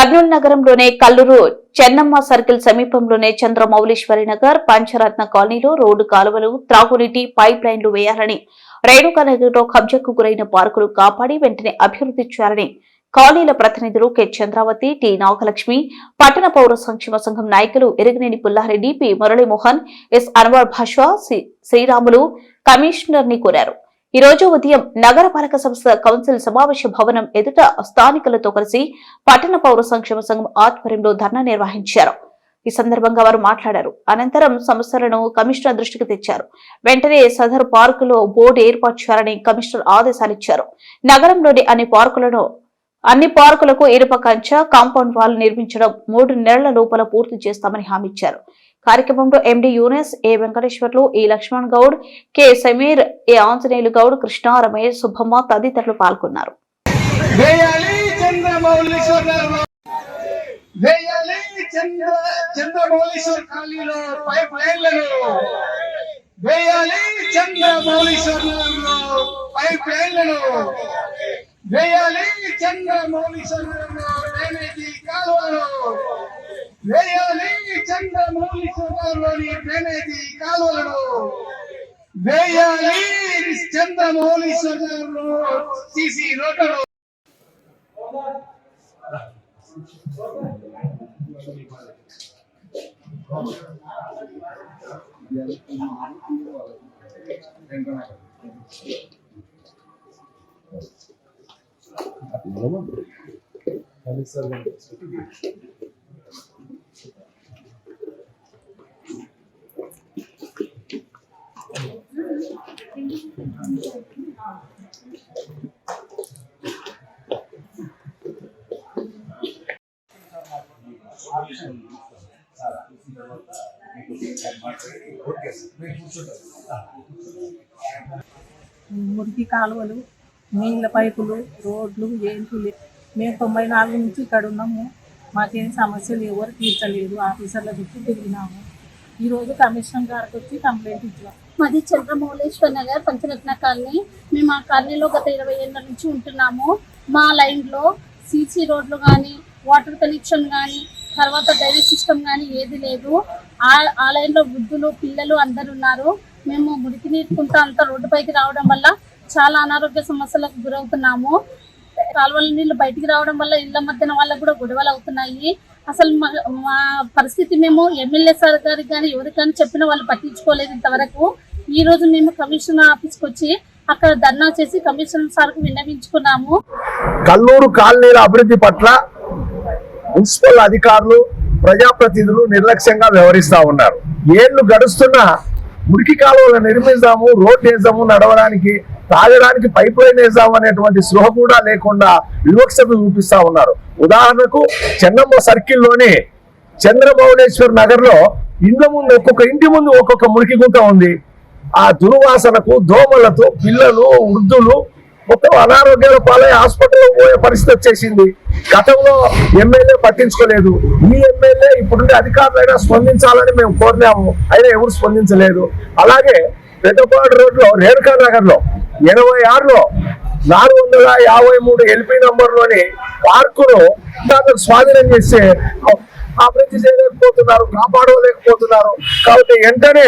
కర్నూలు నగరంలోనే కల్లూరు చెన్నమ్మ సర్కిల్ సమీపంలోనే చంద్రమౌళీశ్వరి నగర్ పంచరత్న కాలనీలో రోడ్డు కాలువలు త్రాగునీటి పైప్ లైన్లు వేయాలని రేణుకా నగర్లో కబ్జాకు గురైన పార్కులు కాపాడి వెంటనే అభివృద్ధి చేయాలని కాలనీల ప్రతినిధులు కె. చంద్రావతి టి. నాగలక్ష్మి పట్టణ పౌర సంక్షేమ సంఘం నాయకులు ఎరిగినేని పుల్లారెడ్డి పి. మురళీమోహన్ ఎస్. అన్వర్ భాషా శ్రీరాములు కమిషనర్ని కోరారు. ఈ రోజు ఉదయం నగరపాలక సంస్థ కౌన్సిల్ సమావేశ భవనం ఎదుట స్థానికులతో కలిసి పట్టణ పౌర సంక్షేమ సంఘం ఆధ్వర్యంలో ధర్నా నిర్వహించారు. ఈ సందర్భంగా వారు మాట్లాడారు. అనంతరం సమస్యలను కమిషనర్ దృష్టికి తెచ్చారు. వెంటనే సదరు పార్కులో బోర్డు ఏర్పాటు చేయాలని కమిషనర్ ఆదేశాలిచ్చారు. నగరంలోని అన్ని పార్కులను అన్ని పార్కులకు ఇరుప కంచ కాంపౌండ్ వాల్ నిర్మించడం మూడు నెలల లోపల పూర్తి చేస్తామని హామీ ఇచ్చారు. కార్యక్రమంలో ఎండి Younus A Venkateswarlu E Lakshman Goud K Sameer A Anjaneyulu Goud Krishna Ramesh Subbamma తదితరులు పాల్గొన్నారు. చంద్రమౌళీశ్వర్ పైప్ లైన్లను వేయాలి చంద్రమౌళీశ్వరంలో పైప్ లైన్లను వేయాలి చంద్రమౌళీశ్వరంలో డ్రైనేజీ కాలువలు. వేయాలి చంద్రమౌళీశ్వరంలోని డ్రైనేజీ కాలువలను వేయాలి. చంద్రమౌళీశ్వరరావు సిసి రోడ్డు సీసీ రోడ్లను మురికి కాలువలు నీళ్ళ పైపులు రోడ్లు ఏంటి మేము తొంభై నాలుగు నుంచి ఇక్కడ ఉన్నాము. మాకేం సమస్యలు ఎవరు తీర్చలేదు. ఆఫీసర్ల చుట్టూ తిరిగినాము. ఈరోజు కమిషనర్ గారికి వచ్చి కంప్లైంట్ ఇచ్చాం. మాది చంద్రమౌళేశ్వర్ నగర్ పంచరత్న కాలనీ. మేము ఆ కాలనీలో గత ఇరవై ఏళ్ళ నుంచి ఉంటున్నాము. మా లైన్లో సీసీ రోడ్లు కానీ వాటర్ కనెక్షన్ కానీ తర్వాత డైరీ సిస్టమ్ కానీ ఏది లేదు. ఆ ఆ లైన్లో వృద్ధులు పిల్లలు అందరు ఉన్నారు. మేము మురికి నీరుకుంటా అంతా రోడ్డుపైకి రావడం వల్ల చాలా అనారోగ్య సమస్యలకు గురవుతున్నాము. కాలువల నీళ్ళు బయటికి రావడం వల్ల ఇళ్ళ మధ్యన వాళ్ళకు కూడా గొడవలు అవుతున్నాయి. అసలు మా మా పరిస్థితి మేము ఎమ్మెల్యే సార్ గారికి కానీ ఎవరికైనా చెప్పిన చెప్పినా వాళ్ళు పట్టించుకోలేదు ఇంతవరకు. ఈ రోజు మేము కమిషనర్ ఆఫీస్కి వచ్చి అక్కడ ధర్నా చేసి కమిషనర్ సార్కు విన్నవించుకున్నాము. కల్లూరు కాలనీల అభివృద్ధి పట్ల మున్సిపల్ అధికారులు ప్రజాప్రతినిధులు నిర్లక్ష్యంగా వ్యవహరిస్తా ఉన్నారు. ఏళ్ళు గడుస్తున్నా మురికి కాలువలు నిర్మిస్తాము రోడ్ వేద్దాము నడవడానికి తాగడానికి పైప్ లైన్ వేద్దాము అనేటువంటి స్పృహ కూడా లేకుండా వివక్షత చూపిస్తా ఉన్నారు. ఉదాహరణకు చెన్నమ్మ సర్కిల్లోని చంద్రభువనేశ్వర్ నగర్లో ఇండ్ల ముందు ఒక్కొక్క ఇంటి ముందు ఒక్కొక్క మురికి గుంట ఉంది. ఆ దుర్వాసనకు దోమలతో పిల్లలు వృద్ధులు మొత్తం అనారోగ్యాల పాలై హాస్పిటల్లో పోయే పరిస్థితి వచ్చేసింది. గతంలో ఎమ్మెల్యే పట్టించుకోలేదు. ఈ ఎమ్మెల్యే ఇప్పుడుండే అధికారులైనా స్పందించాలని మేము కోరినాము. అయినా ఎవరు స్పందించలేదు. అలాగే పెద్దపాడు రోడ్లో రేణుకా నగర్లో ఎనభై ఆరులో నాలుగు వందల యాభై మూడు ఎల్పీ నంబర్లోని పార్కును స్వాధీనం చేస్తే అభివృద్ధి చేయలేకపోతున్నారు కాపాడలేకపోతున్నారు. కాబట్టి వెంటనే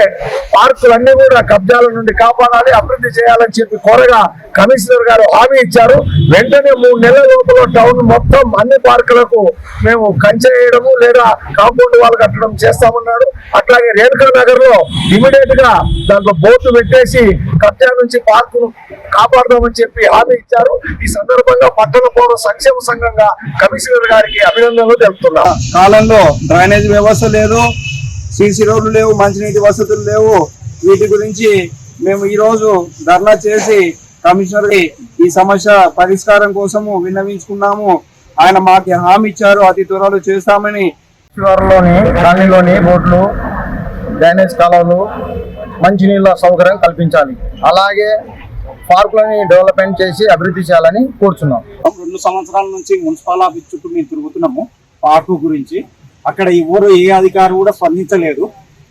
పార్కులన్నీ కూడా కబ్జాల నుండి కాపాడాలి అభివృద్ధి చేయాలని చెప్పి కోరగా కమిషనర్ గారు హామీ ఇచ్చారు. వెంటనే మూడు నెలల లోపల టౌన్ మొత్తం అన్ని పార్కులకు మేము కంచె వేయడము లేదా కాంపౌండ్ వాల్ కట్టడం చేస్తామన్నాడు అట్లాగే రేణుకా నగర్లో ఇమీడియట్గా దాంట్లో బోర్డు పెట్టేసి కబ్జా నుంచి పార్కును కాపాడదామని చెప్పి హామీ ఇచ్చారు. ఈ సందర్భంగా పట్టణ పౌర సంక్షేమ సంఘంగా కమిషనర్ గారికి అభినందనలు తెలుపుతున్నాం. కాలంలో డ్రైనేజ్ వ్యవస్థ లేదు సీసీ రోడ్లు లేవు మంచినీటి వసతులు లేవు. వీటి గురించి మేము ఈ రోజు ధర్నా చేసి కమిషనర్ ఈ సమస్య పరిష్కారం కోసము విన్నవించుకున్నాము. ఆయన మాకు హామీ ఇచ్చారు అతి త్వరలో చేస్తామని. శివారులోని కాలనీలోని రోడ్లు డ్రైనేజ్ కాలువలు మంచినీళ్ళ సౌకర్యం కల్పించాలి. అలాగే పార్కులని డెవలప్మెంట్ చేసి అభివృద్ధి చేయాలని కోరుచున్నాం. రెండు సంవత్సరాల నుంచి మున్సిపల్ ఆఫీస్ చుట్టూ మేము తిరుగుతున్నాము పార్కు గురించి. అక్కడ ఎవరు ఏ అధికారు కూడా స్పందించలేదు.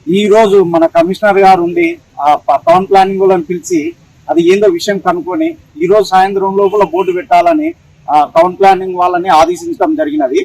ఈ రోజు మన కమిషనర్ గారు ఉండి ఆ టౌన్ ప్లానింగ్ వాళ్ళని పిలిచి అది ఏందో విషయం కనుక్కొని ఈ రోజు సాయంత్రం లోపల బోర్డు పెట్టాలని ఆ టౌన్ ప్లానింగ్ వాళ్ళని ఆదేశించడం జరిగినది.